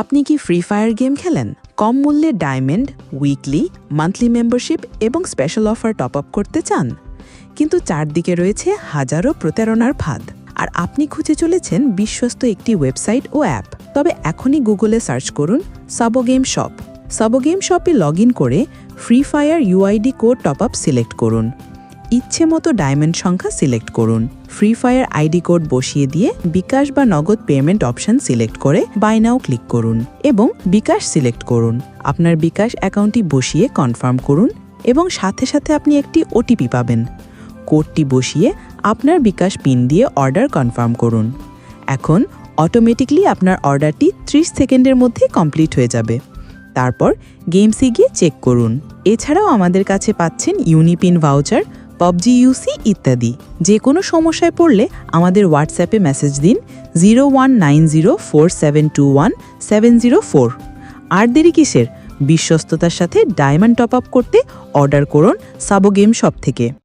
আপনি কি free fire game খেলেন? কম মূল্যে ডায়মন্ড উইকলি মান্থলি মেম্বারশিপ এবং স্পেশাল অফার টপ আপ করতে চান? কিন্তু চারদিকে রয়েছে হাজারো প্রতারণার ফাঁদ। আর আপনি খুঁজে চলেছেন বিশ্বস্ত একটি ওয়েবসাইট ও অ্যাপ তবে এখনই গুগলে সার্চ করুন Sabo game shop Sabo game শপে লগ করে free fire UID code top up select করুন। ইচ্ছে মতো ডায়মন্ড সংখ্যা সিলেক্ট করুন। ফ্রি ফায়ার আইডি কোড বসিয়ে দিয়ে বিকাশ বা নগদ পেমেন্ট অপশন সিলেক্ট করে বাই নাও ক্লিক করুন এবং বিকাশ সিলেক্ট করুন। আপনার বিকাশ অ্যাকাউন্টটি বসিয়ে কনফার্ম করুন এবং সাথে সাথে আপনি একটি ওটিপি পাবেন। কোডটি বসিয়ে আপনার বিকাশ পিন দিয়ে অর্ডার কনফার্ম করুন। এখন অটোমেটিকলি আপনার অর্ডারটি 30 সেকেন্ডের মধ্যে কমপ্লিট হয়ে যাবে। তারপর গেমসে গিয়ে চেক করুন। এছাড়াও আমাদের কাছে পাচ্ছেন ইউনিপিন ভাউচার পাবজি ইউসি ইত্যাদি। যে কোনো সমস্যায় পড়লে আমাদের হোয়াটসঅ্যাপে মেসেজ দিন zero one nine zero four seven two one seven zero four আর দেরি কিসের? বিশ্বস্ততার সাথে ডায়মন্ড টপ আপ করতে অর্ডার করুন সাবো গেম শপ থেকে।